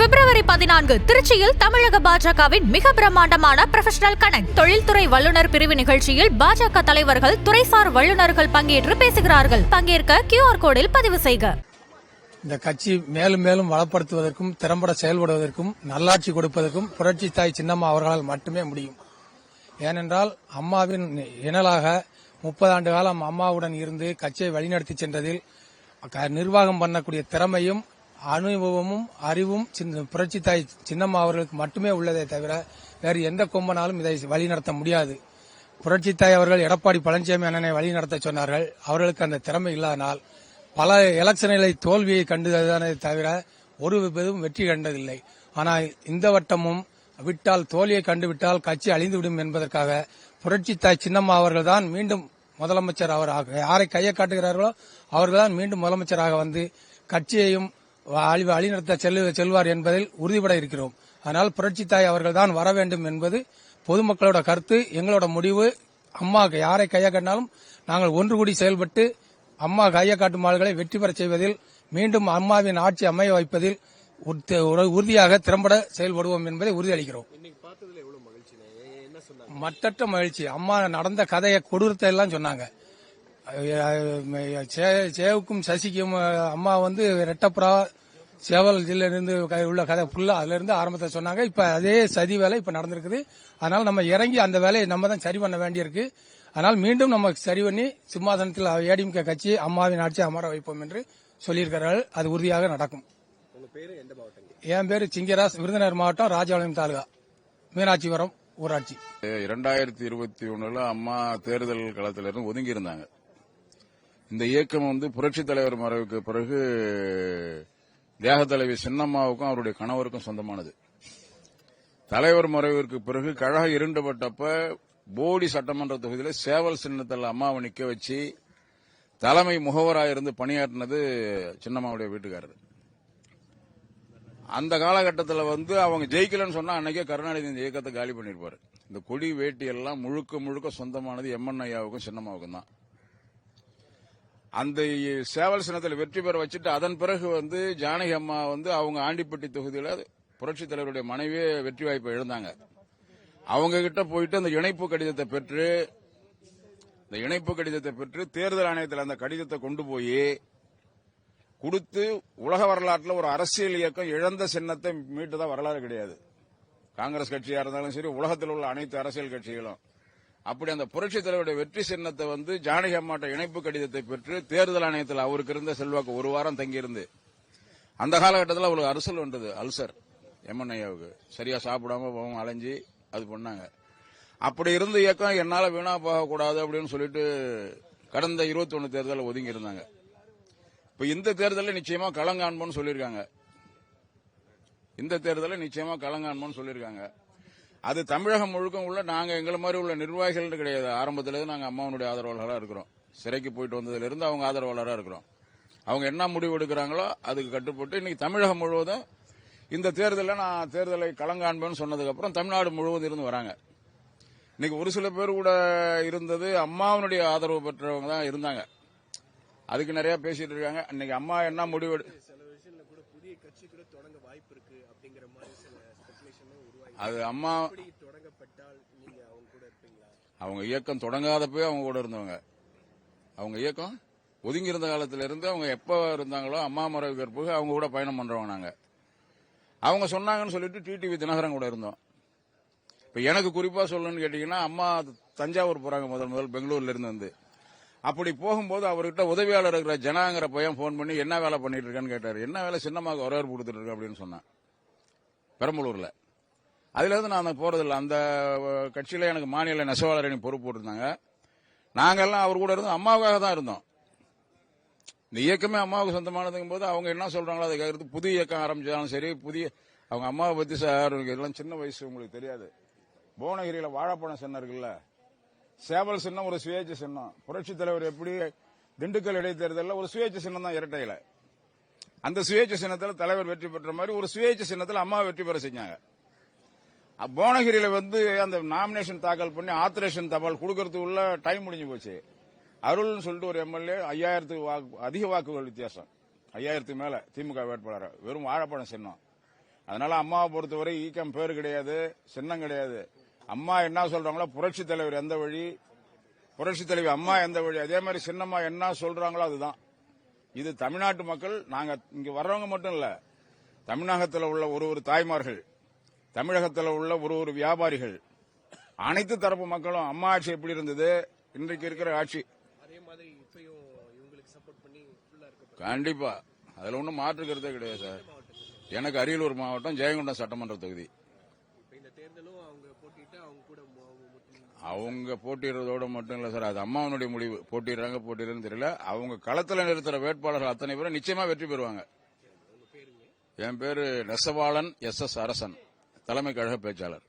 பிப்ரவரி பதினான்கு திருச்சியில் தமிழக பாஜகவின் மிக பிரம்மாண்டமான ப்ரொஃபஷனல் கனெக்ட் தொழில்துறை வல்லுநர் பிரிவு நிகழ்ச்சியில் பாஜக தலைவர்கள் துறைசார் வல்லுநர்கள் பங்கேற்று பேசுகிறார்கள். பங்கேற்க கியூஆர் கோடில் பதிவு செய்க. இந்த கட்சி மேலும் மேலும் வளப்படுத்துவதற்கும் திறம்பட செயல்படுவதற்கும் நல்லாட்சி கொடுப்பதற்கும் புரட்சி தாய் சின்னம்மா அவர்களால் மட்டுமே முடியும். ஏனென்றால் அம்மாவின் இணலாக முப்பது ஆண்டு காலம் அம்மாவுடன் இருந்து கட்சியை வழிநடத்தி சென்றதில் க- நிர்வாகம் பண்ணக்கூடிய திறமையும் அனுபவமும் அறிவும் புரட்சி தாய் சின்னம்மா அவர்களுக்கு மட்டுமே உள்ளதே தவிர வேறு எந்த கொம்பனாலும் இதை வழிநடத்த முடியாது. புரட்சி தாய் அவர்கள் எடப்பாடி பழனிசாமி அண்ணனை வழிநடத்த சொன்னார்கள். அவர்களுக்கு அந்த திறமை இல்லாதனால் பல எலெக்ஷன்களை தோல்வியை கண்டதானே தவிர ஒரு பெரும் வெற்றி கண்டதில்லை. ஆனால் இந்த வட்டமும் விட்டால் தோல்வியை கண்டுவிட்டால் கட்சி அழிந்துவிடும் என்பதற்காக புரட்சி தாய் சின்னம்மா அவர்கள்தான் மீண்டும் முதலமைச்சர் அவர் ஆக- யாரை கையை காட்டுகிறார்களோ அவர்கள்தான் மீண்டும் முதலமைச்சராக வந்து கட்சியையும் வழிநடத்த செல்வார் என்பதில் உறுதிபட இருக்கிறோம். அதனால் புரட்சி தாய் அவர்கள்தான் வர வேண்டும் என்பது பொதுமக்களோட கருத்து எங்களோட முடிவு. அம்மா யாரை கையை காட்டினாலும் நாங்கள் ஒன்று கூடி செயல்பட்டு அம்மா கையை காட்டும் ஆள்களை வெற்றி பெறச் செய்வதில் மீண்டும் அம்மாவின் ஆட்சி அமைய வைப்பதில் உறுதி- உறு- உறுதியாக திறம்பட செயல்படுவோம் என்பதை உறுதியளிக்கிறோம். மட்டற்ற மகிழ்ச்சி. அம்மா நடந்த கதையை கொடூரத்தை எல்லாம் சொன்னாங்க. சேவுக்கும் சசிக்கும் அம்மா வந்து ரெட்டப்புறா சேவல் இருந்து உள்ள கதை ஃபுல்லா அதுல இருந்து ஆரம்பத்தை சொன்னாங்க. இப்ப அதே சதி வேலை இப்ப நடந்திருக்குது. அதனால நம்ம இறங்கி அந்த வேலையை நம்ம தான் சரி பண்ண வேண்டியிருக்கு. அதனால் மீண்டும் நம்ம சரி பண்ணி சிம்மாசனத்தில் ஏடிஎம்கே கட்சி அம்மாவின் ஆட்சி அமர வைப்போம் என்று சொல்லியிருக்கிறார்கள். அது உறுதியாக நடக்கும். என் பேரு சிங்கராஸ் விருதுநகர் மாவட்டம் ராஜபாளையம் தாலுகா. மீனாட்சிபுரம் ஊராட்சி. இரண்டாயிரத்தி இருபத்தி ஒண்ணுல அம்மா தேர்தல் களத்திலிருந்து ஒதுங்கி இருந்தாங்க இந்த இயக்கம் வந்து புரட்சி தலைவர் மறைவுக்கு பிறகு தியாக தலைவி சின்னம்மாவுக்கும் அவருடைய கணவருக்கும் சொந்தமானது. தலைவர் மறைவிற்கு பிறகு கழகம் இருண்டுபட்டப்ப போடி சட்டமன்ற தொகுதியில் சேவல் சின்னத்தில் அம்மாவை நிக்க வச்சு தலைமை முகவராக இருந்து பணியாற்றினது சின்னம்மாவுடைய வீட்டுக்காரர். அந்த காலகட்டத்தில் வந்து அவங்க ஜெயிக்கலன்னு சொன்னா அன்னைக்கே கருணாநிதி இந்த இயக்கத்தை காலி பண்ணியிருப்பாரு இந்த கொடி வேட்டி எல்லாம் முழுக்க முழுக்க சொந்தமானது எம்என் ஐயாவுக்கும் சின்னம்மாவுக்கும் தான். அந்த சேவல் சின்னத்தில் வெற்றி பெற வச்சுட்டு அதன் பிறகு வந்து ஜானகி அம்மா வந்து அவங்க ஆண்டிப்பட்டி தொகுதியில் புரட்சித் தலைவருடைய மனைவியே வெற்றி வாய்ப்பை எழுந்தாங்க அவங்க கிட்ட போயிட்டு அந்த இணைப்பு கடிதத்தை பெற்று இந்த இணைப்பு கடிதத்தை பெற்று தேர்தல் ஆணையத்தில் அந்த கடிதத்தை கொண்டு போய் கொடுத்து உலக வரலாற்றில் ஒரு அரசியல் இயக்கம் இழந்த சின்னத்தை மீட்டுதான் வரலாறு கிடையாது. காங்கிரஸ் கட்சியா இருந்தாலும் சரி உலகத்தில் உள்ள அனைத்து அரசியல் கட்சிகளும். அப்படி அந்த புரட்சித் தலைவருடைய வெற்றி சின்னத்தை வந்து ஜானகி அம்மாட்ட இணைப்பு கடிதத்தை பெற்று தேர்தல் ஆணையத்தில் அவருக்கு இருந்த செல்வாக்கு ஒரு வாரம் தங்கியிருந்து. அந்த காலகட்டத்தில் அவளுக்கு அரசல் வந்தது அல்சர். எம்என்ஐயாவுக்கு சரியா சாப்பிடாம பாவம் அலைஞ்சு அது பண்ணாங்க. அப்படி இருந்த இயக்கம் என்னால் வீணா போகக்கூடாது அப்படின்னு சொல்லிட்டு கடந்த இருபத்தி ஒன்று தேர்தலில் ஒதுங்கி இருந்தாங்க இப்போ இந்த தேர்தலில் நிச்சயமா களங்காண்போன்னு சொல்லியிருக்காங்க. இந்த தேர்தலில் நிச்சயமா களங்காண்போன்னு சொல்லியிருக்காங்க. அது தமிழகம் முழுக்க உள்ள நாங்க எங்களை மாதிரி உள்ள நிர்வாகிகள் கிடையாது. ஆரம்பத்துல இருந்து நாங்க அம்மாவனுடைய ஆதரவாளராக இருக்கிறோம். சிறைக்கு போயிட்டு வந்ததுல இருந்து அவங்க ஆதரவாளராக இருக்கிறோம். அவங்க என்ன முடிவு எடுக்கிறாங்களோ அதுக்கு கட்டுப்பட்டு இன்னைக்கு தமிழகம் முழுவதும் இந்த தேர்தலில் நான் தேர்தலை களங்காண்பேன்னு சொன்னதுக்கப்புறம் தமிழ்நாடு முழுவதும் இருந்து வராங்க. இன்னைக்கு ஒரு சில பேர் கூட இருந்தது அம்மாவனுடைய ஆதரவு பெற்றவங்க தான் இருந்தாங்க. அதுக்கு நிறைய பேசிட்டு இருக்காங்க. இன்னைக்கு அம்மா என்ன முடிவு எடு- அது அம்மா அவங்க இயக்கம் தொடங்காதப்பவே அவங்க கூட இருந்தவங்க. அவங்க இயக்கம் ஒதுங்கி இருந்த காலத்துல இருந்து அவங்க எப்ப இருந்தாங்களோ அம்மா மறைவு கற்புக்கு அவங்க கூட பயணம் பண்றவங்க நாங்க. அவங்க சொன்னாங்கன்னு சொல்லிட்டு டிடிவி தினகரன் கூட இருந்தோம். இப்ப எனக்கு குறிப்பா சொல்லணும்னு கேட்டீங்கன்னா அம்மா தஞ்சாவூர் போறாங்க முதல் முதல் பெங்களூர்ல இருந்து வந்து. அப்படி போகும்போது அவர்கிட்ட உதவியாளர் இருக்கிற ஜனாங்கிற பையன் போன் பண்ணி என்ன வேலை பண்ணிட்டு இருக்கான்னு கேட்டாரு. என்ன வேலை சின்னமாக வரவேற்பு கொடுத்துட்டு இருக்க? அப்படின்னு சொன்னான். பெரம்பலூர்ல. அதுலேருந்து நான் நான் போகிறதில்ல அந்த அஹ், கட்சியில எனக்கு மாநில நெசவாளர் அணி பொறுப்பு போட்டிருந்தாங்க. நாங்கெல்லாம் அவர் கூட இருந்தோம் அம்மாவுக்காக தான் இருந்தோம். இந்த இயக்கமே அம்மாவுக்கு சொந்தமானதுங்கும் போது அவங்க என்ன சொல்றாங்களோ அதை கேட்கறது புது இயக்கம் ஆரம்பிச்சாலும் சரி புதிய அவங்க அம்மாவை பத்தி சார் இதெல்லாம் சின்ன வயசு உங்களுக்கு தெரியாது. புவனகிரியில வாழைப்பழம் சின்னம் இருக்குல்ல. சேவல் சின்னம் ஒரு சுயேட்சை சின்னம். புரட்சி தலைவர் எப்படி திண்டுக்கல் இடைத்தேர்தலில் ஒரு சுயேட்சை சின்னம் தான் இரட்டையில. அந்த சுயேட்சை சின்னத்தில் தலைவர் வெற்றி பெற்ற மாதிரி ஒரு சுயேட்சை சின்னத்தில் அம்மா வெற்றி பெற செஞ்சாங்க. போனகிரியில வந்து அந்த நாமினேஷன் தாக்கல் பண்ணி ஆத்ரேஷன் தபால் கொடுக்கறதுக்குள்ள டைம் முடிஞ்சு போச்சு. அருள்னு சொல்லிட்டு ஒரு எம்எல்ஏ ஐயாயிரத்துக்கு வாக்கு அதிக வாக்குகள் வித்தியாசம். ஐயாயிரத்துக்கு மேல திமுக வேட்பாளர் வெறும் வாழைப்பழம் சின்னம். அதனால அம்மாவை பொறுத்தவரை ஈக்கம் பேர் கிடையாது சின்னம் கிடையாது. அம்மா என்ன சொல்றாங்களோ புரட்சி தலைவர் எந்த வழி புரட்சி தலைவி அம்மா எந்த வழி அதே மாதிரி சின்னம்மா என்ன சொல்றாங்களோ அதுதான். இது தமிழ்நாட்டு மக்கள் நாங்க இங்க வர்றவங்க மட்டும் இல்ல தமிழகத்தில் உள்ள ஒரு ஒரு தாய்மார்கள் தமிழகத்தில் உள்ள ஒரு ஒரு வியாபாரிகள் அனைத்து தரப்பு மக்களும் அம்மா ஆட்சி எப்படி இருந்தது? இன்றைக்கு இருக்கிற ஆட்சி. கண்டிப்பா. அதுல ஒன்றும் மாற்று கருத்தே கிடையாது சார். எனக்கு அரியலூர் மாவட்டம் ஜெயங்கொண்டம் சட்டமன்ற தொகுதி. அவங்க போட்டிடுறதோட மட்டும் இல்ல சார். அது அம்மாவனுடைய முடிவு. போட்டிடுறாங்க போட்டிடுறதுன்னு தெரியல. அவங்க களத்தில் நிறுத்துற வேட்பாளர்கள் அத்தனை பேரும் நிச்சயமா வெற்றி பெறுவாங்க. என் பேரு நெசவாளன் எஸ் எஸ் அரசன் தலைமை கழக பேச்சாளர்.